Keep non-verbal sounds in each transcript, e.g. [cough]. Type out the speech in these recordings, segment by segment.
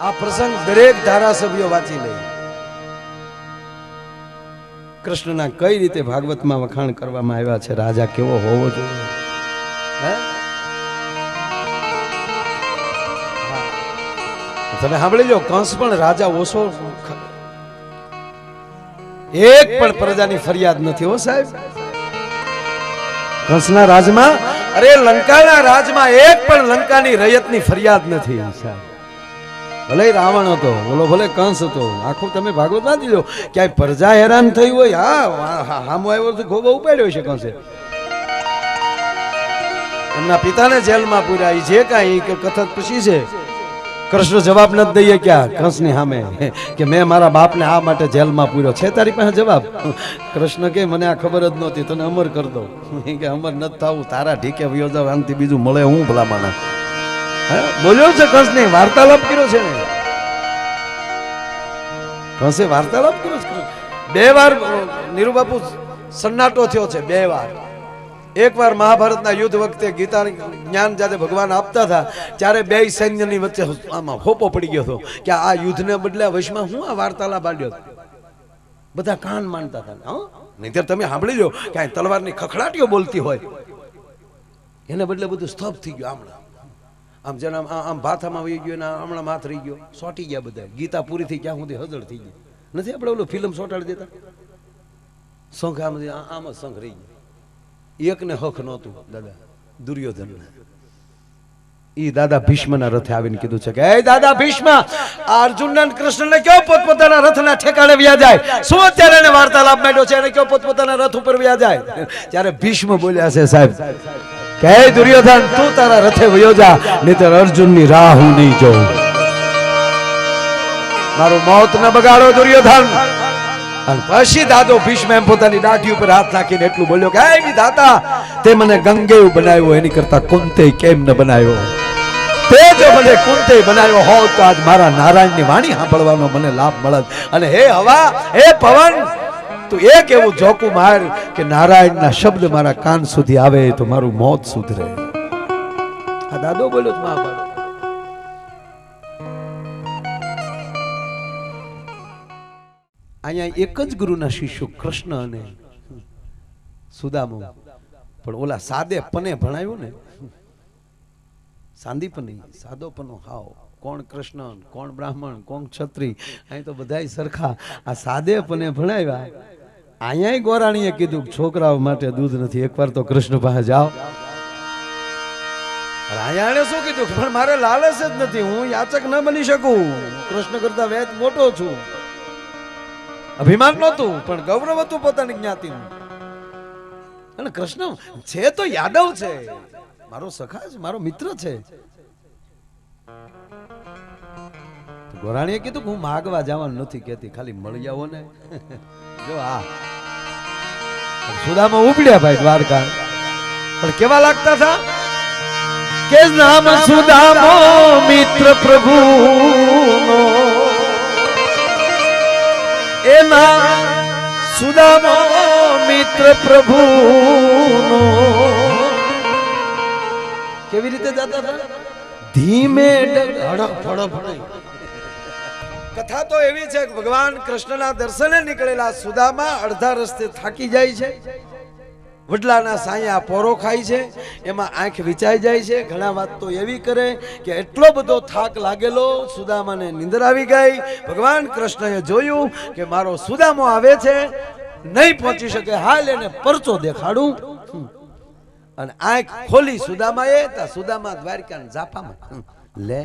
આ પ્રસંગ દરેક ધારાસભ્યો વાંચી લે. કૃષ્ણના કઈ રીતે ભાગવતમાં વખાણ કરવામાં આવ્યા છે? રાજા કેવો હોવો જોઈએ? તમે સાંભળી લો કંસ પણ રાજા ઓછો એક પણ પ્રજાની ફરિયાદ નથી હો સાહેબ. કંસના રાજમાં? અરે લંકાના રાજમાં એક પણ લંકાની રયતની ફરિયાદ નથી સાહેબ. ભલે રાવણ હતો, બોલો, ભલે કંસ હતો, આખું તમે ભાગવત વાંચી લો. ક્યાંય પ્રજા હેરાન થઈ હોય, હા હામો આવ્યો તો ગોબો ઉપાડ્યો છે કંસે. એમના પિતાને જેલમાં પૂર્યા, જે કાંઈ કે કથક પછી છે, કૃષ્ણ જવાબ નથી દઈએ ક્યાં? કંસની સામે કે મેં મારા બાપને આ માટે જેલમાં પૂર્યો. છે તારી પાસે જવાબ? કૃષ્ણ કે, મને આ ખબર જ નહોતી, તને અમર કરતો કે અમર નથી થવું, તારા ઠીકે વયો જાવ બીજું મળે હું ભલા માણસ? બોલ્યો છે કંસને? વાર્તાલાપ કર્યો છે ને? કંસે વાર્તાલાપ કર્યો છે? બે વાર નીરુબાપુ સન્નાટો થયો છે, બે વાર. એકવાર મહાભારતના યુદ્ધ વખતે ગીતા જ્ઞાન જાતે ભગવાન આપતા હતા, ત્યારે બે સૈન્યની વચ્ચે આમાં હોપો પડી ગયો હતો કે આ યુદ્ધને બદલે વશમાં હું આ વાર્તાલાપ આડ્યો બધા કાન માનતા હતા નહીંતર તમે સાંભળી લો કે આ તલવારની ખખડાટીઓ બોલતી હોય. એને બદલે બધું સ્તબ્ધ થઈ ગયું હમણાં આમ જેને આમ ભાથામાં વહી ગયો ને હમણાં માથ રહી ગયો. સોટી ગયા બધા. ગીતા પૂરી થઈ ક્યાં સુધી હજળ થઈ ગઈ. નથી આપણે ઓલું ફિલ્મ સોટાડી દેતા? શંખ આમ આમ જ શંખ રહી ગયો. એકને હક નહોતું, દાદા. દુર્યોધન ઈ દાદા ભીષ્મના રથે આવીને કીધું છે કે એ દાદા ભીષ્મ અર્જુન અને કૃષ્ણને કયો પોતપોતાના રથના ઠેકાણે વ્યા જાય? શું અત્યારે એને વાર્તાલાપ માંડ્યો છે? એને કયો પોતપોતાના રથ ઉપર વ્યા જાય? ત્યારે ભીષ્મ બોલ્યા છે, સાહેબ કે દુર્યોધન, તું તારા રથે વયો જા, નહીતર અર્જુનની રાહ હું નહીં જોઉં. મારું મોત ન બગાડો દુર્યોધન. અને પછી દાદો ભીષ્મ એમ પોતાની દાઢી ઉપર હાથ નાખીને એટલું બોલ્યો કે, હે દાતા તે મને ગંગેવ બનાવ્યો, એની કરતા કુંતે કેમ ન બનાવ્યો? તે જો મને કુંતે બનાવ્યો હોત તો આજ મારા નારાયણની વાણી સાંભળવાનો મને લાભ મળત. અને હે હવા, હે પવન તું એક એવું જોકું માર કે નારાયણના શબ્દ મારા કાન સુધી આવે તો મારું મોત સુધરે. આ દાદો બોલ્યો મહાભારત અહીંયા એક જ ગુરુના શિષ્યો કૃષ્ણ અને સુદામો. પણ ઓલા સાદે પને ભણાયું ને. સાંદીપની સાદોપનો હાવ. કોણ કૃષ્ણ, કોણ બ્રાહ્મણ, કોણ ક્ષત્રિય? અહીં તો બધાય સરખા. આ સાદે પને ભણાવ્યા. અહીંયા ગોરાણીએ કીધું છોકરાઓ માટે દૂધ નથી. એકવાર તો કૃષ્ણ પાસે જાઓ. શું કીધું પણ મારે લાલચ જ નથી. હું યાચક ન બની શકું. કૃષ્ણ કરતા વેદ મોટો છું. અભિમાન નહોતું, પણ ગૌરવ હતું પોતાની જ્ઞાતિનું. અને કૃષ્ણ, છે તો યાદવ છે. મારો સખા છે, મારો મિત્ર છે. ગોરાણીએ કીધું હું માગવા જવાનું નથી કેતી ખાલી મળી આવો ને જો આ. સુદામાં ઉપડ્યા ભાઈ દ્વારકા. પણ કેવા લાગતા હતા કે નામ સુદામો મિત્ર પ્રભુ એ નામ સુદામો મિત્ર પ્રભુ કેવી રીતે જતા હતા ધીમે ફડક નહીં. કથા તો એવી છે કે ભગવાન કૃષ્ણના દર્શને નીકળેલા સુદામા અડધા રસ્તે થાકી જાય છે. વડલાના સાયા પોરો ખાય છે, એમાં આંખ વિચાઈ જાય છે. ઘણા વાત તો એવી કરે કે એટલો બધો થાક લાગેલો સુદામાને નિંદર આવી ગઈ. ભગવાન કૃષ્ણએ જોયું કે મારો સુદામો આવે છે, નહીં પહોંચી શકે, હાલ એને પરચો દેખાડું. અને આંખ ખોલી સુદામાએ, તા સુદામા દ્વારકા ઝાપામાં લે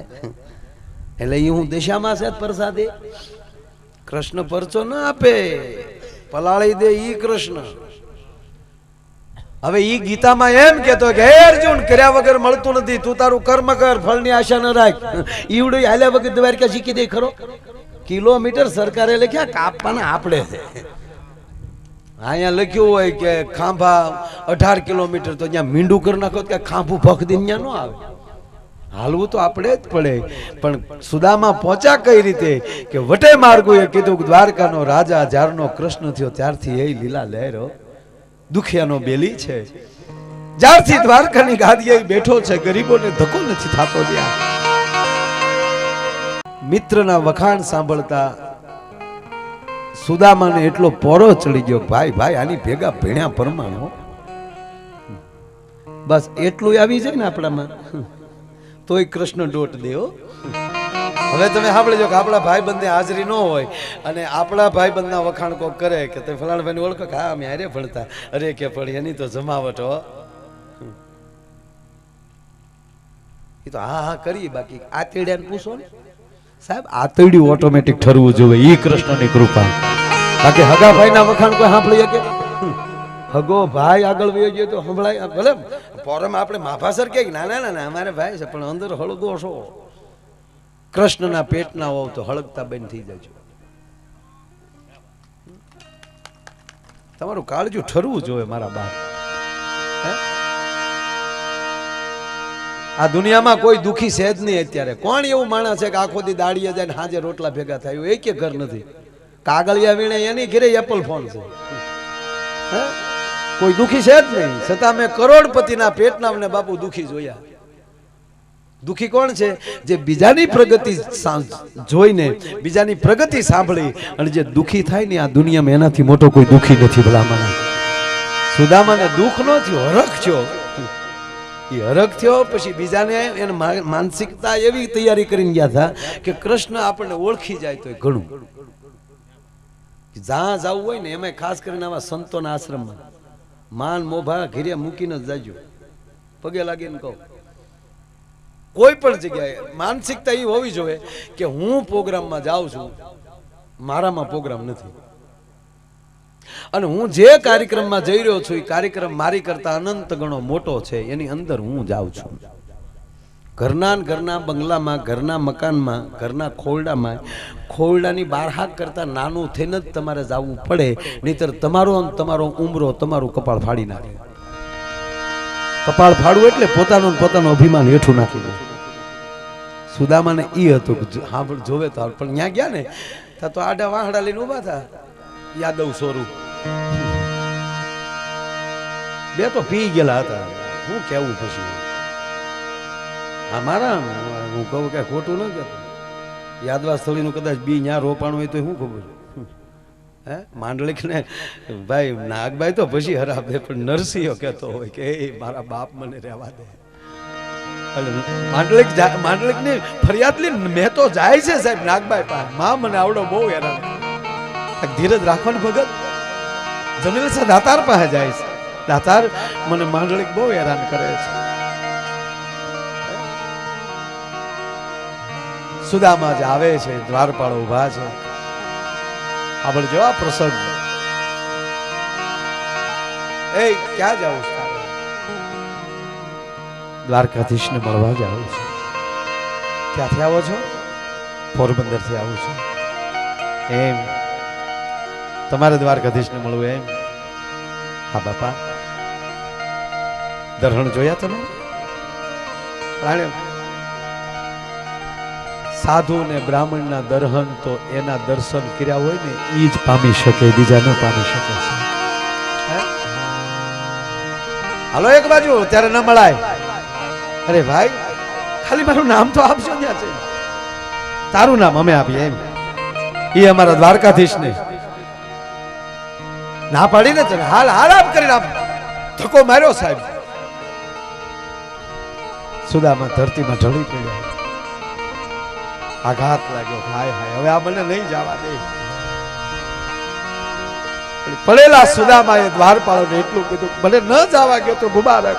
એટલે એ હું દિશામાં છે પ્રસાદી. કૃષ્ણ પરચો ન આપે, પલાળી દે ઈ કૃષ્ણ. હવે ઈ ગીતામાં એમ કેતો કે, હે અર્જુન, કર્યા વગર મળતું નથી, તું તારું કર્મ કર, ફળની આશા ન રાખ. ઈવડું હાલ્યા વગર દ્વારકા શીખી દે ખરો. કિલોમીટર સરકારે લખ્યા કાપવાના આપણે છે. અહીંયા લખ્યું હોય કે ખાંભા અઢાર કિલોમીટર તો ત્યાં મીંડું કરી નાખો કે ખાંભું ભખ ત્યાં ન આવે. હાલવું તો આપણે જ પડે. પણ સુદામાં પહોંચ્યા કઈ રીતે? કે વટે માર્ગોએ કીધું કે દ્વારકાનો રાજા જ્યારનો કૃષ્ણ થયો ત્યારથી એ લીલા લહેરો દુખિયાનો બેલી છે. જ્યારથી દ્વારકાની ગાદીએ બેઠો છે, ગરીબોને ધક્કો નથી થતો ત્યાં. મિત્રના વખાણ સાંભળતા સુદામાને એટલો પોરો ચડી ગયો, ભાઈ ભાઈ, આની ભેગા ભેણ્યા પરમાણો બસ એટલું આવી જાય ને આપણામાં. તોય કૃષ્ણ ડોટ દેવો હવે તમે સાંભળજો કે આપણા ભાઈ બંધે હાજરી ન હોય અને આપણા ભાઈ બંધના વખાણ કોક કરે કે તે ફલાણ ભાઈને ઓળખો કે હા, અમે હારે ભણતા. અરે કે પણ એની તો જમાવટ હો. એ તો હા હા કરી બાકી. આતેડિયાને પૂછો ને. સાહેબ, આતેડ્યું ઓટોમેટિક ઠરવું જોઈએ. ઈ કૃષ્ણની કૃપા. બાકી હગા ભાઈના વખાણ કોઈ સાંભળી શકે? હગો ભાઈ આગળ વયો જઈએ તો સંભળાય ભલે. પોરમ આપણે માફાસર કે ના ના ના અમારે ભાઈ છે, પણ અંદર હળગો છો. કૃષ્ણના પેટના હોવ તો હળગતા બેન થઈ જાય તમારું કાળજું ઠરવું જોઈએ મારા બાપ? આ દુનિયામાં કોઈ દુખી છે જ નહીં અત્યારે. કોણ એવું માણસ છે કે આખો દી દાડીએ જાય હાજે રોટલા ભેગા થાય? એ એકે ઘર નથી. કાગળિયા વીણે એની ઘરે એપલ ફોન છે. હે? કોઈ દુખી છે જ નહીં. છતાં મેં કરોડપતિના પેટના અમને બાપુ દુખી જોયા. દુખી કોણ છે? જે બીજાની પ્રગતિ જોઈને બીજાની પ્રગતિ સાંભળી અને જે દુખી થાય ને આ દુનિયામાં એનાથી મોટો કોઈ દુખી નથી ભલામણ. સુદામાને દુઃખ ન થયો, હરખ થયો. એ હરખ થયો, પછી બીજાને એને માનસિકતા એવી તૈયારી કરીને ગયા હતા કે કૃષ્ણ આપણને ઓળખી જાય તો ઘણું. જ્યાં જવું હોય ને એમાં ખાસ કરીને આવા સંતોના આશ્રમમાં. માન મોભા ઘીરે મૂકીને જ જાજો. પગે લાગીને કહો. કોઈ પણ જગ્યાએ માનસિકતા એ હોવી જોઈએ કે હું પ્રોગ્રામમાં જાઉં છું, મારામાં પ્રોગ્રામ નથી. અને હું જે કાર્યક્રમમાં જઈ રહ્યો છું એ કાર્યક્રમ મારી કરતા અનંત ગણો મોટો છે, એની અંદર હું જાઉં છું. ઘરના ઘરના બંગલામાં, ઘરના મકાનમાં, ઘરના ખોરડામાં, ખોરડાની બારહાક કરતા નાનું થઈને જ તમારે જવું પડે, નહીતર તમારો તમારો ઉમરો, તમારું કપાળ ફાડી નાખે. કપાળ ફાડવું એટલે પોતાનું પોતાનું અભિમાન હેઠું નાખી દે. સુદામાને એ હતું કે હા, પણ જોવે તો પણ ત્યાં ગયા ને ત્યાં તો આડા વાહડા લઈને ઊભા હતા યાદવ સ્વરૂપ. બે તો પી ગયેલા હતા. હું કેવું પછી? હા મારા હું કહું કે ખોટું ન કહેતો. યાદવા સ્થળીનું કદાચ બી ન્યા રોપાણું હોય તો શું ખબર? હે? માંડલિક ને ભાઈ, નાગભાઈ તો પછી હરાબે પણ નરસિંહ કહેતો હોય કે, એ મારા બાપ મને રહેવા દે. માંડલિક માંડલિકની ફરિયાદ લઈને મેં તો જાય છે સાહેબ, નાગભાઈ પાસે. માં મને આવડો બહુ હેરાન ધીરજ રાખવાનું ભગત. જમીલ છે દાતાર પાસે જાય છે. દાતાર મને માંડલિક બહુ હેરાન કરે છે. સુદામા જ આવે છે, દ્વારપાળ ઊભા છે. આપણે જો આ પ્રસંગ. એ, ક્યાં જાવ છો? દ્વારકાધીશને મળવા જ આવું છું. ક્યાંથી આવો છો? પોરબંદરથી આવું છું. એમ. તમારે દ્વારકાધીશને મળવું એમ? હા, બાપા. દર્શન જોયા તમે? પ્રાણે સાધુ ને બ્રાહ્મણના દર્શન તો એના દર્શન કર્યા હોય ને એ જ પામી શકે, બીજા ન પામી શકે. છે હાલો એક બાજુ, ત્યારે ન મળાય. અરે ભાઈ, ખાલી મારું નામ તો આપશો ત્યાં છે. તારું નામ અમે આપીએ એમ. એ અમારા દ્વારકાધીશ ને. ના પાડીને તમે હાલ હાલ આમ કરી આપ ધક્કો માર્યો સાહેબ. સુદામાં ધરતીમાં ઢળી પડ્યા. આઘાત લાગ્યો. હાય હાય. હવે આ મને નહીં જવા દે. પડેલા સુદામાએ દ્વારપાળોને એટલું કીધું મને ન જવા ગયો તો મુબારક.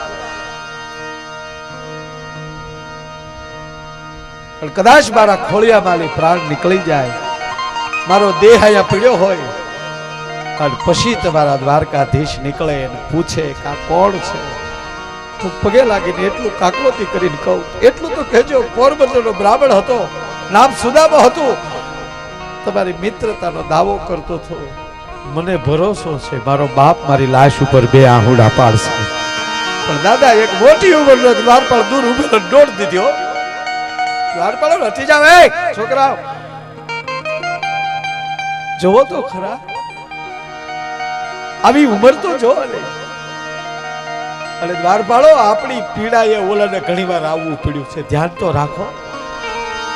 પણ કદાચ મારા ખોળિયામાંથી પ્રાણ નીકળી જાય. મારો દેહ અહીંયા પીડ્યો હોય. અને પછી તમારા દ્વારકાધીશ નીકળે અને પૂછે કે આ કોણ છે? તો પગે લાગીને એટલું કાકલોતી કરીને કહું, એટલું તો કહેજો, પોરબંદરનો બ્રાહ્મણ હતો. નામ સુદામા હતું. તમારી મિત્રતાનો દાવો કરતો હતો. મને ભરોસો છે મારો બાપ મારી લાશ ઉપર બે આહુડા પાડશે. પણ દાદા એક મોટી ઉંમરનો દ્વારપાળ દૂર ઉભેલો દોડ દીધો. દ્વારપાળ હટી જાવ એ છોકરા જોવો તો ખરા. આવી ઉંમર તો જો અને દ્વારપાળો આપણી પીડા એ ઓલાને ઘણીવાર આવવું પડ્યું છે. ધ્યાન તો રાખો.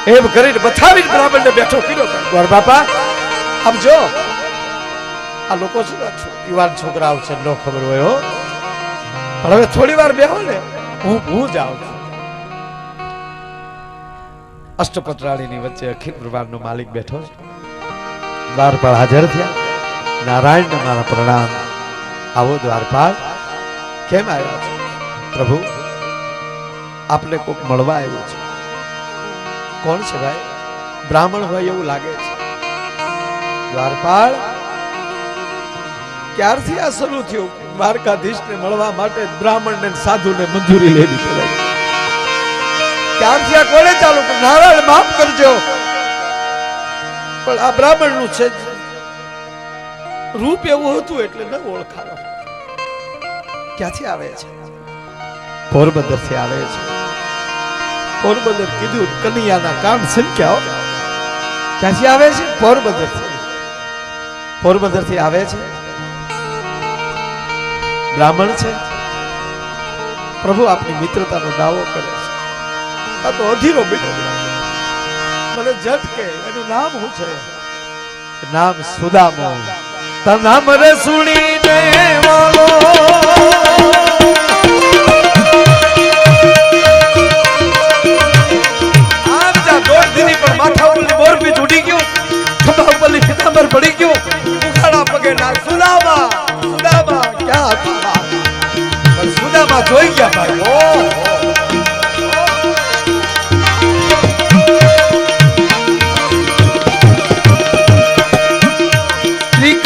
એમ કરીને બથાવીને બ્રાહ્મણને બેઠો કર્યો ગોર બાપા, આમ જો, આ લોકો યુવાન છોકરાઓ છે, ન ખબર હોય હો. પણ હવે થોડી વાર બેહો ને, હું હું આવું છું. અષ્ટપત્રાળીની વચ્ચે અખિલ બ્રહ્માંડનો માલિક બેઠો છે. દ્વારપાળ હાજર થયા. નારાયણને મારા પ્રણામ. આવો દ્વારપાળ, કેમ આવ્યા છો? પ્રભુ, આપને કોઈક મળવા આવ્યો છે. કોણ છે ભાઈ? બ્રાહ્મણ હોય એવું લાગે છે. દ્વારપાળ? ક્યારથી આ શરૂ થયું? દ્વારકાધીશને મળવા માટે બ્રાહ્મણને ને સાધુને મંજૂરી લેવી પડે. ક્યારથી આ કોણે ચાલુ નારાયણ, માફ કરજો. પણ આ બ્રાહ્મણનું છે જ. રૂપ એવું હતું એટલે ન ઓળખાણો. ક્યાંથી આવે છે? પોરબંદરથી આવે છે. પોરબંદર કીધું કનૈયાના કાન સંખ્યાઓ ક્યાંથી આવે છે? પોરબંદર પોરબંદરથી આવે છે. બ્રાહ્મણ છે. પ્રભુ આપની મિત્રતાનો દાવો કરે છે. આ તો અધીરો બેટો મને ઝટકે એનું નામ શું છે? નામ સુદામો તાર રસુણી સુણીને પડી ગયું. ઉખાડા પગે ના સુદામા સુદામા ક્યાં હતા? પણ સુદામા જોઈ ગયા ભાઈ. ઓ ત્રિક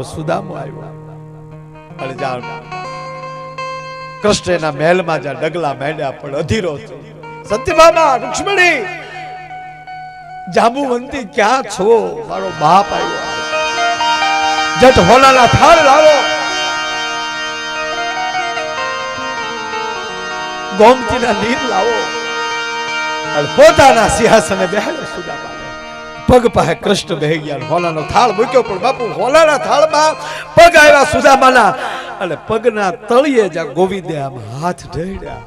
મારો સુદામો આવ્યો. અને જાણ કૃષ્ણના મહેલમાં જ્યાં ડગલા માંડ્યા પણ અધીરો સત્યભામા, રુક્ષ્મણી, જાંબુવંતી ક્યાં છો? મારો બાપ આવ્યો. જટ હોલાના થાળ લાવો. ગોમતીના નીર લાવો. અને પોતાના સિંહાસને બેહાડો સુદામાને પગ પાસે કૃષ્ણ બે ગયા હોલાનો થાળ મૂક્યો. પણ બાપુ, હોલાના થાળમાં પગ આવ્યા સુદામાના. અને પગના તળિયે જ ગોવિંદે આમ હાથ ઢળ્યા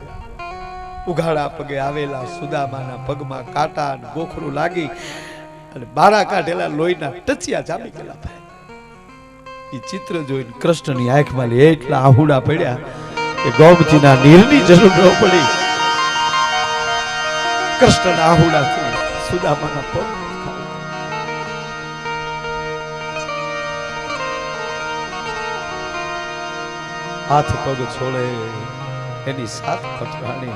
ઉઘાડા પગે આવેલા સુદામાના પગમાં કાંટા અને ગોખરું લાગી અને બારા કાઢેલા લોહીના ટચિયા જામી ગયેલા ભાઈ. એ ચિત્ર જોઈને કૃષ્ણની આંખમાં એટલા આહુડા પડ્યા કે ગોમજીના નીરની જરૂર ન પડી. કૃષ્ણના આહુડાથી સુદામાના પગ હાથ પગ છોડે, એની સાત પટરાણી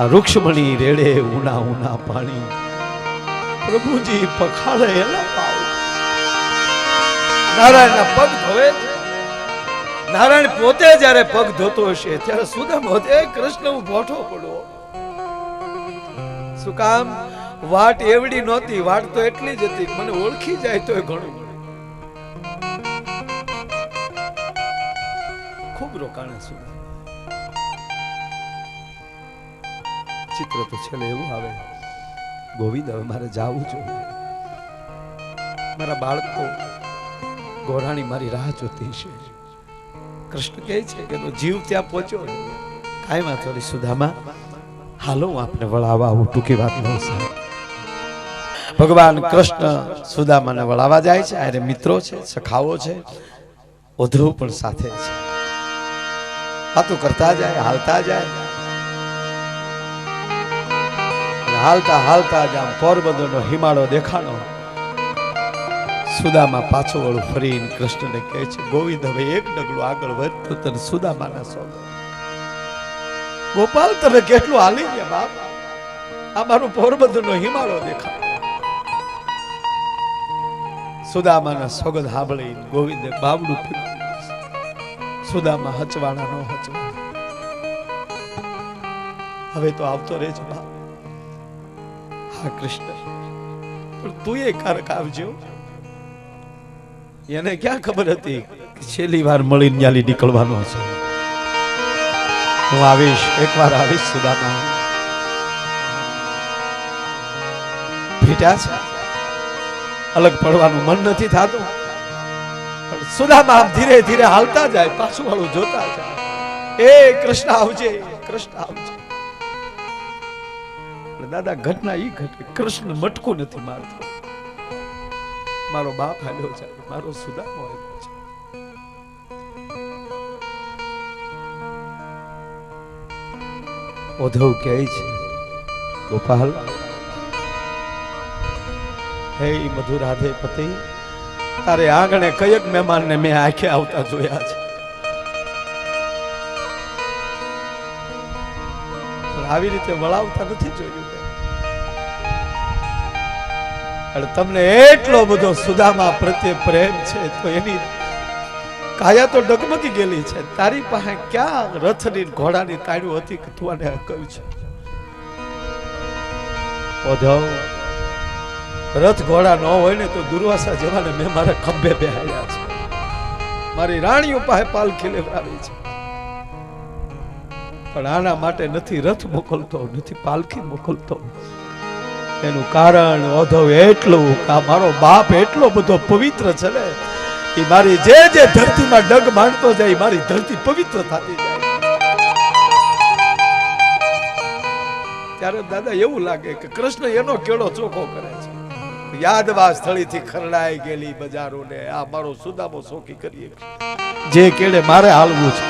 આ રૂક્ષમણી રેડે ઉના ઉના પાણી. પ્રભુજી પખાડે એના પાવ નારાયણના પગ ધોવે. નારાયણ પોતે જ્યારે પગ ધોતો હશે, ત્યારે સુદમ હોતે કૃષ્ણ હું ભોઠો પડો શું કામ? વાટ એવડી નહોતી, વાટ તો એટલી જ હતી, મને ઓળખી જાય તો ઘણું. ખૂબ રોકાણા ચિત્ર તો છેલ્લે એવું આવે. ગોવિંદ, હવે મારે જાવું જોઈએ. મારા બાળકો, ગોરાણી મારી રાહ જોતી છે કૃષ્ણ કહે છે કે જીવ ત્યાં પહોંચ્યો કાંઈ વાંધો નહીં, સુદામા. હાલો, હું આપને વળાવવા આવું, ટૂંકી વાત ન સાહેબ. ભગવાન કૃષ્ણ સુદામાને વળાવવા જાય છે. અરે મિત્રો છે સખાઓ છે. ઉદ્ધવ પણ સાથે છે. વાતો કરતા જાય, હાલતા જાય. હાલતા હાલતા જ આમ પોરબંદરનો હિમાળો દેખાણો. સુદામાં પાછો વળું ફરીને કૃષ્ણને કહે છે, ગોવિંદ, હવે એક ડગલું આગળ વધતો તને સુદામાના સોગંદ ગોપાલ, તમે કેટલું હાલી ગયા, બાપ? આ મારું પોરબંદરનો હિમાળો દેખાડો સુદામાના સોગંદ સાંભળી ગોવિંદે બાવડું ફીર્યું. સુદામા હચવાણા નો હચવાણા. હવે તો આવતો રહેજો બાપ. હા, કૃષ્ણ. પણ તું એ કારક આવજો એને ક્યાં ખબર હતી કે છેલ્લી વાર મળીને ન્યાલી નીકળવાનો છે હું આવીશ, એકવાર આવીશ સુદામા. ભેટ્યા છે? અલગ પડવાનું મન નથી થતું. સુદામા આમ ધીરે ધીરે હાલતા જાય, પાછું વાળું જોતા જાય. એ કૃષ્ણ આવજે કૃષ્ણ આવજે. દાદા, ઘટના ઈ ઘટે. કૃષ્ણ મટકું નથી મારતો. મારો બાપ હાલ્યો છે મારો સુદામો આવ્યો છે ઉદ્ધવ કહે છે, ગોપાલ, હે મધુરાધે પતિ તારે આંગણે કયક મહેમાનને મેં આંખે આવતા જોયા છે. આવી રીતે વળાવતા નથી જોયું અને તમને એટલો બધો સુદામા પ્રત્યે પ્રેમ છે, તો એની કાયા તો ડગમગી ગયેલી છે. તારી પાસે ક્યાં રથની ની ઘોડાની તાળીઓ હતી કે તું આને કહ્યું છે? ઉદ્ધવ રથ ઘોડા ન હોય ને તો દુર્વાસા જેવાને મેં મારા ખંભે બેહાડ્યા છે. મારી રાણીઓ પાસે પાલખી લેવડાવી છે. પણ આના માટે નથી રથ મોકલતો, નથી પાલખી મોકલતો. એનું કારણ અધવ એટલું કે મારો બાપ એટલો બધો પવિત્ર છે ને, એ મારી જે જે ધરતીમાં ડગ માંડતો જાય મારી ધરતી પવિત્ર થતી જાય. ત્યારે દાદા એવું લાગે કે કૃષ્ણ એનો કેળો ચોખ્ખો કરે છે. યાદવા સ્થળીથી ખરડાઈ ગયેલી બજારોને, આ મારો સુદામો સોખી કરીએ જે કેળે મારે હાલવું છે.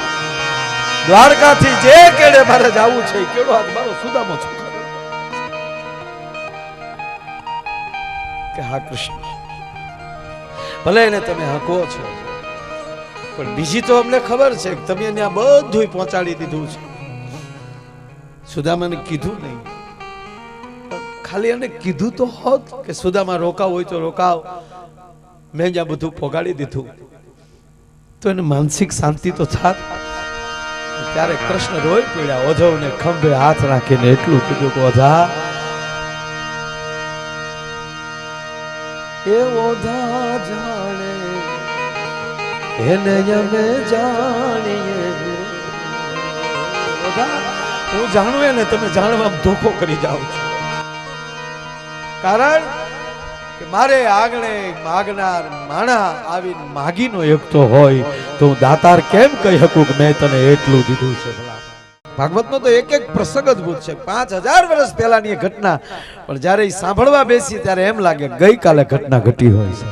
દ્વારકાથી જે કેળે મારે જવું છે કેળો આજ મારો સુદામો છે. કે હા, કૃષ્ણ. ભલે એને તમે હકો છો, પણ બીજી તો અમને ખબર છે તમે ત્યાં બધું પહોંચાડી દીધું છે. સુદામાને કીધું નહીં. ખાલી એને કીધું તો હોત કે સુદામાં રોકાવ હોય તો રોકાવ. મેં જ્યાં બધું પોગાડી દીધું. તો એને માનસિક શાંતિ તો થાત. ત્યારે કૃષ્ણ રોઈ પડ્યા ઓઝવને ખંભે હાથ રાખીને એટલું કીધું કે ઓધા એ ઓધા જાણે, એને અમે જાણીએ. હું જાણું એને, તમે જાણવા ધોખો કરી જાઓ છો. કારણ કે મારે આંગણે માગનાર માણા આવી માગીનો એકતો હોય તો હું દાતાર કેમ કહી શકું કે મેં તને એટલું દીધું છે ભાગવત ભાગવતનો તો એક એક પ્રસંગ અદભુત છે. પાંચ હજાર વર્ષ પહેલાની એ ઘટના. પણ જ્યારે સાંભળવા બેસી ત્યારે એમ લાગે ગઈકાલે ઘટના ઘટી હોય છે.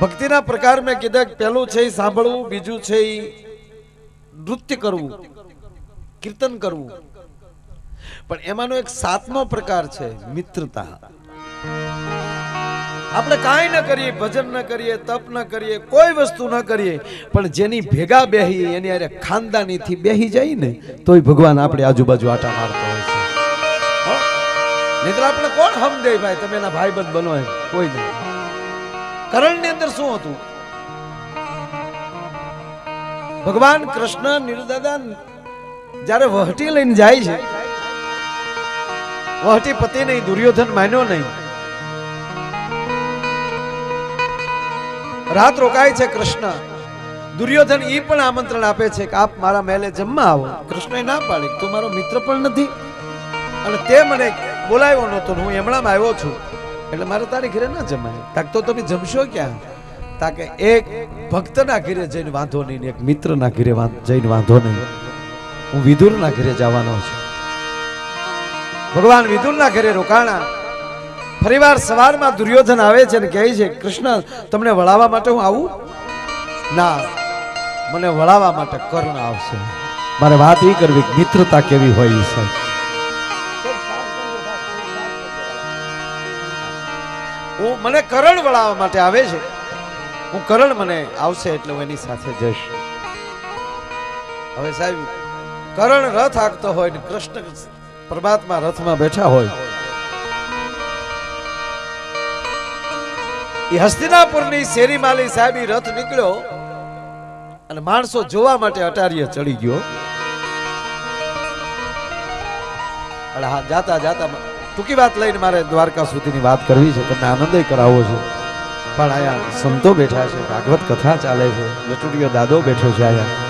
ભક્તિના પ્રકાર મેં કીધા પહેલું છે એ સાંભળવું, બીજું છે ઈ નૃત્ય કરવું. કીર્તન કરવું. પણ એમાંનો એક સાતમો પ્રકાર છે, મિત્રતા. આપણે કાંઈ ન કરીએ, ભજન ન કરીએ, તપ ન કરીએ, કોઈ વસ્તુ ન કરીએ, પણ જેની ભેગા બેહી, એની અરે ખાનદાનીથી બેહી જાય ને, તોય ભગવાન આપણે આજુબાજુ આટા મારતો હોય છે. નહીં આપણે કોણ હમ ભાઈ? તમે એના ભાઈબંધ બનો એમ. કોઈ નહીં. કરણની અંદર શું હતું? ભગવાન કૃષ્ણ નિર્દાદા જ્યારે વહટી લઈને જાય છે, વહટી પતિ નહીં દુર્યોધન માન્યો નહીં. રાત રોકાય છે કૃષ્ણ. દુર્યોધન એ પણ આમંત્રણ આપે છે કે આપ મારા મહેલે જમવા આવો. કૃષ્ણએ ના પાડી તું મારો મિત્ર પણ નથી. અને તે મને બોલાવ્યો નહોતો હું એમણામાં આવ્યો છું. એટલે મારે તારી ઘરે ના જમાય. તાક તો તમે જમશો ક્યાં? તાકે એક ભક્તના ઘરે જઈને વાંધો નહીં એક મિત્રના ઘરે જઈને વાંધો નહીં. હું વિદુરના ઘરે જવાનો છું. ભગવાન વિદુરના ઘરે રોકાણા. ફરીવાર સવારમાં દુર્યોધન આવે છે અને કહે છે, કૃષ્ણ, તમને વળાવવા માટે હું આવું? ના, મને વળાવવા માટે કર્ણ આવશે. મારે વાત એ કરવી મિત્રતા કેવી હોય છે હું, મને કરણ વળાવવા માટે આવે છે. હું કરણ મને આવશે એટલે હું એની સાથે જઈશ. હવે સાહેબ કરણ રથ હાંકતો હોય ને કૃષ્ણ પરમાત્મા રથમાં બેઠા હોય. એ હસ્તિનાપુરની શેરી સાહેબ રથ નીકળ્યો અને માણસો જોવા માટે અટારીએ ચડી ગયો. અને હા, જાતા જાતા ટૂંકી વાત લઈને મારે દ્વારકા સુધીની વાત કરવી છે, તમને આનંદય કરાવવો છે. પણ અહીંયા સંતો બેઠા છે, ભાગવત કથા ચાલે છે લટુડિયો દાદો બેઠો છે અહીંયા.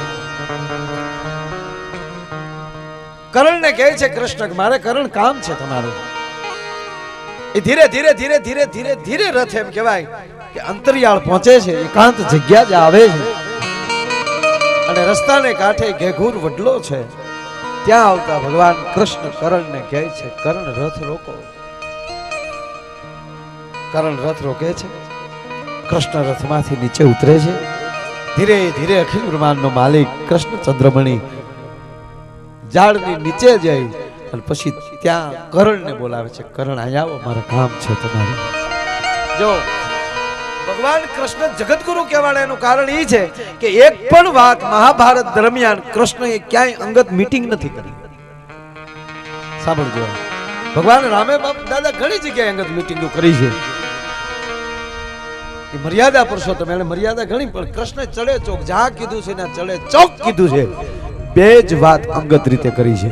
કરણને કહે છે, કૃષ્ણ, મારે કરણ કામ છે તમારું. એ ધીરે ધીરે ધીરે ધીરે ધીરે ધીરે રથ એમ કહેવાય કે અંતરિયાળ પહોંચે છે, એકાંત જગ્યા જ આવે છે. અને રસ્તાને કાંઠે ઘેઘૂર વડલો છે. ત્યાં આવતા ભગવાન કૃષ્ણ કરણને કહે છે, કરણ, રથ રોકો. કરણ રથ રોકે છે. કૃષ્ણ રથમાંથી નીચે ઉતરે છે. ધીરે ધીરે અખિલ બ્રહ્માંડનો માલિક કૃષ્ણ ચંદ્રમણી ઝાડની નીચે જઈ અને પછી ત્યાં કરણને બોલાવે છે. કરણ અહીંયા આવો મારા કામ છે તમારું. જો ભગવાન કૃષ્ણ જગતગુરુ કહેવાના એનું કારણ એ છે કે એક પણ વાત મહાભારત દરમિયાન કૃષ્ણએ ક્યાંય અંગત મીટિંગ નથી કરી. સાંભળજો. ભગવાન રામે બાપ દાદા ઘણી જગ્યાએ અંગત મીટિંગો કરી છે. એ મર્યાદા પુરુષોત્તમ એને મર્યાદા ઘણી પણ કૃષ્ણ ચડે ચોક. જ્યાં કીધું છે ને ચડે ચોક કીધું છે. બે જ વાત અંગત રીતે કરી છે.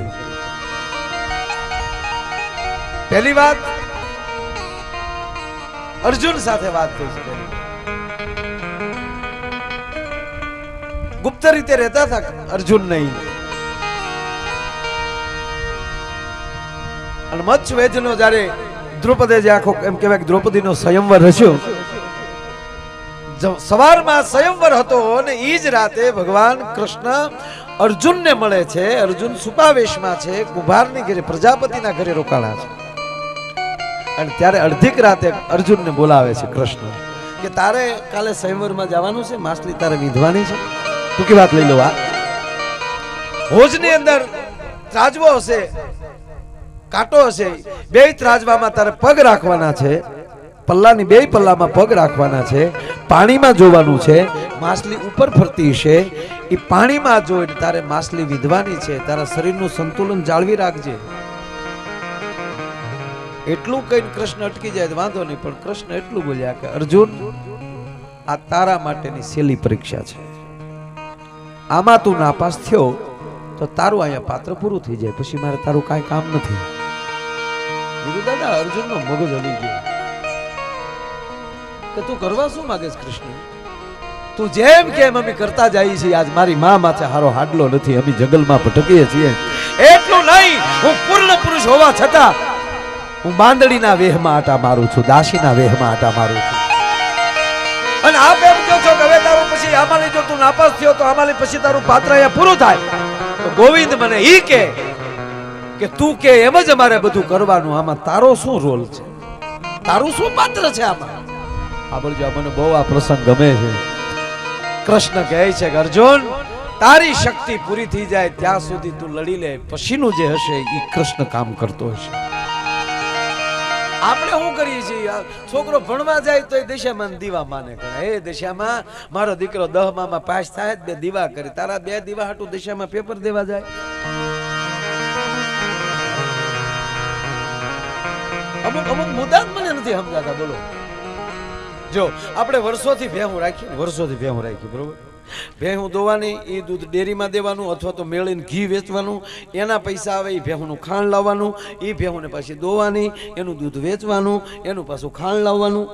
પહેલી વાત, અર્જુન સાથે વાત થઈ છે ગુપ્ત રીતે રહેતા હતા અર્જુન નહીં? અને મચ્છ વેજનો જ્યારે દ્રુપદે જે આખો એમ કહેવાય દ્રૌપદીનો સ્વયંવર રચ્યો સવારમાં સ્વયંવર હતો અને એ જ રાતે ભગવાન કૃષ્ણ અર્જુનને મળે છે. અર્જુન સુપાવેશમાં છે. કુંભારની ઘરે, પ્રજાપતિના ઘરે રોકાણા છે. અને ત્યારે અડધીક રાતે અર્જુનને બોલાવે છે કૃષ્ણ કે તારે કાલે સૈવરમાં જવાનું છે? માછલી તારે વિંધવાની છે? ટૂંકી વાત લઈ લો આ? હોજની અંદર ત્રાજવો હશે, કાંટો હશે, બે ત્રાજવામાં તારે પગ રાખવાના છે. પલ્લાની બે પલ્લામાં પગ રાખવાના છે. પાણીમાં જોવાનું છે. માછલી ઉપર ફરતી છે એ પાણીમાં જોઈને તારે માછલી વિધવાની છે, તારા શરીરનું સંતુલન જાળવી રાખજે. એટલું કહીને કૃષ્ણ અટકી જાય વાંધો નહીં, પણ કૃષ્ણ એટલું બોલ્યા કે, અર્જુન, આ તારા માટેની છેલ્લી પરીક્ષા છે. આમાં તું નાપાસ થયો તો તારું અહીંયા પાત્ર પૂરું થઈ જાય, પછી મારે તારું કાંઈ કામ નથી. બીજું દાદા, અર્જુનનો મગજ હલી ગયો. કે તું કરવા શું માંગે કૃષ્ણ? તું જેમ કેમ અમે કરતા જઈએ છીએ, આજ મારી મા માથે હારો હાડલો નથી, અમે જંગલમાં ભટકીએ છીએ. એટલું નહીં, હું પૂર્ણ પુરુષ હોવા છતાં હું બાંદડીના વેહમાં આટા મારું છું, દાસીના વેહમાં આટા મારું છું. અને આપ એમ કહો છો કે હવે તારું પછી આમાલી જો તું નાપાસ થયો, તો આમાલી પછી તારું પાત્ર અહીંયા પૂરું થાય. તો ગોવિંદ મને ઈ કે કે તું કે એમ જ અમારે બધું કરવાનું, આમાં તારો શું રોલ છે? તારું શું પાત્ર છે આમાં? સાંભળજો મને બહુ આ પ્રસંગ ગમે છે. કૃષ્ણ કહે છે અર્જુન, તારી શક્તિ પૂરી થઈ જાય ત્યાં સુધી તું લડી લે. પછીનું જે હશે એ કૃષ્ણ કામ કરતો હશે. આપણે શું કરીએ છીએ? છોકરો ભણવા જાય તો એ દિશામાં દીવા માને કરે. એ દિશામાં મારો દીકરો દહમાં પાસ થાય બે દીવા કરે. તારા બે દીવા હાટું દિશામાં પેપર દેવા જાય. અમુક અમુક મુદ્દા મને નથી સમજાતા, બોલો. જો, આપણે વર્ષોથી ભેહું રાખીએ વર્ષોથી ભેહું રાખી બરોબર? ભેહું દોવાની એ દૂધ ડેરીમાં દેવાનું અથવા તો મેળીને ઘી વેચવાનું, એના પૈસા આવે એ ભેહુંનું ખાંડ લાવવાનું એ ભેહુંને પાછી દોવાની, એનું દૂધ વેચવાનું, એનું પાછું ખાંડ લાવવાનું.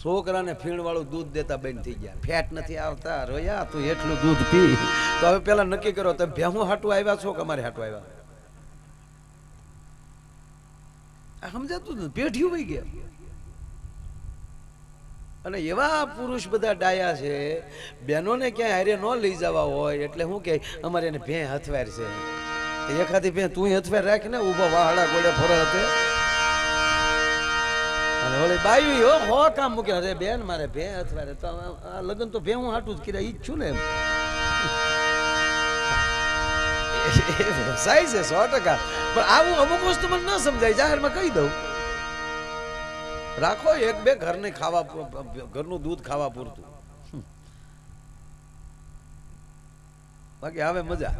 છોકરાને ફીણવાળું દૂધ દેતા બંધ થઈ ગયા. ફેટ નથી આવતા, રોયા, તું એટલું દૂધ પી. તો હવે પેલા નક્કી કરો, તમે ભેહું હાટું આવ્યા છો કે અમારે હાટું આવ્યા? સમજાતું પેઢિયું વહી ગયા. અને એવા પુરુષ બધા ડાયા છે, બહેનોને ક્યાંય હારે ન લઈ જવા હોય એટલે શું કે અમારે એને ભે હથવાર છે. એકાદી ભે તું હથવાર રાખ ને ઊભા વાહડા ગોળે ફરો હતે. અને ઓલી બાયું હો હો કામ મૂકે, અરે બેન, મારે ભે હથવાર. તો આ લગ્ન તો ભે હું હાટું જ કર્યા, ઈ જ છું ને [laughs] વ્યવસાય છે સો ટકા. પણ આવું અમુક વસ્તુ મને ન સમજાય, જાહેરમાં કહી દઉં. રાખો એક બે ઘરને ખાવા ઘરનું દૂધ ખાવા પૂરતું. બાકી આવે મજા.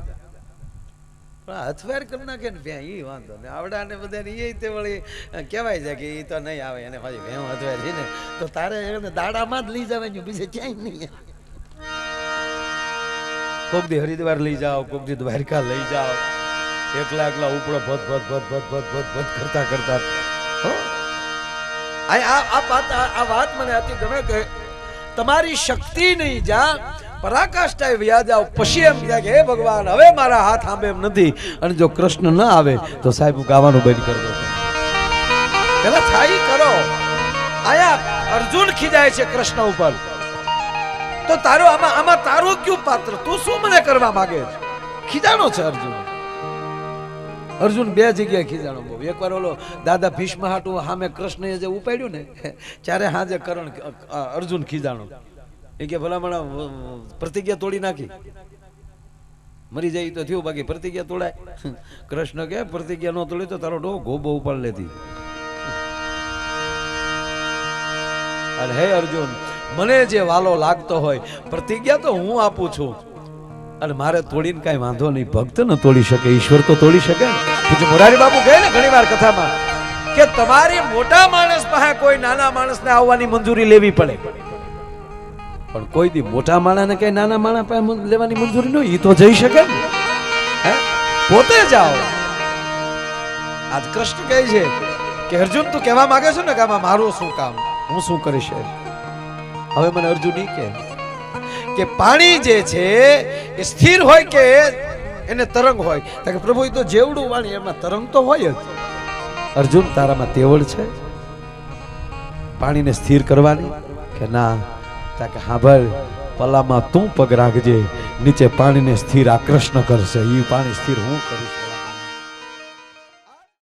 પણ હથવેર કરી નાખે ને ત્યાં એ વાંધો ને. આવડા ને બધા એ તે વળી કહેવાય છે કે એ તો નહીં આવે, એને પાછી ભેં હથવેર છે ને. તો તારે એને દાડામાં જ લઈ જવાનું, બીજે ક્યાંય નહીં. કોક દી હરિદ્વાર લઈ જાઓ, કોક દી દ્વારકા લઈ જાઓ. એકલા એકલા ઉપડો ભત ભત ભત ભત ભત ભત ભત કરતા કરતા? તમારી શક્તિ નહીં જા, પરાકાષ્ઠાએ વ્યા જાઓ પછી એમ કહે કે, હે ભગવાન, હવે મારા હાથ આંબે એમ નથી. અને જો કૃષ્ણ ન આવે, તો સાહેબ ગાવાનું બંધ કરી દો પેલા થાય કરો. આયા અર્જુન ખીજાય છે કૃષ્ણ ઉપર. તો તારો આમાં આમાં તારું કયું પાત્ર? તું શું મને કરવા માંગે છે? ખીજાનો છે અર્જુન. અર્જુન બે જગ્યાએ ખીજાણો બહુ. એકવાર ઓલો દાદા ભીષ્મ હાટું સામે કૃષ્ણએ જે ઉપાડ્યું ને ત્યારે હાજે કરણ અર્જુન ખીજાણો. એ કે ભલામણ પ્રતિજ્ઞા તોડી નાખી. મરી જાય તો થયું, બાકી પ્રતિજ્ઞા તોડાય. કૃષ્ણ કે, પ્રતિજ્ઞા ન તોડી તો તારો ડો ગોબો ઉપાડ લેતી. અને હે અર્જુન, મને જે વાલો લાગતો હોય, પ્રતિજ્ઞા તો હું આપું છું. અને મારે તોડીને કાંઈ વાંધો નહીં. ભક્ત ન તોડી શકે, ઈશ્વર તો તોડી શકે ને. મોરારી બાપુ કહે ને ઘણી વાર કથામાં કે તમારી મોટા માણસ પાસે કોઈ નાના માણસને આવવાની મંજૂરી લેવી પડે. પણ કોઈ દી મોટા માણસને કઈ નાના માણસ પાસે લેવાની મંજૂરી નહીં ઈ તો જઈ શકે ને. પોતે જાઓ આજ કૃષ્ણ કહે છે કે અર્જુન, તું કહેવા માંગે છે ને કે આમાં મારું શું કામ? હું શું કરીશ? હવે મને અર્જુન કે કે પાણી જે છે સ્થિર હોય કે એને તરંગ હોય? કે પ્રભુ એ તો જેવડું વાણી, એમાં તરંગ તો હોય જ. અર્જુન, તારામાં તેવડ છે? પાણીને સ્થિર કરવાની? કે ના, તા કે હા ભાઈ, પલામાં તું પગ રાખજે નીચે પાણીને સ્થિર આકર્ષણ કરશે. એ પાણી સ્થિર હું કરીશ?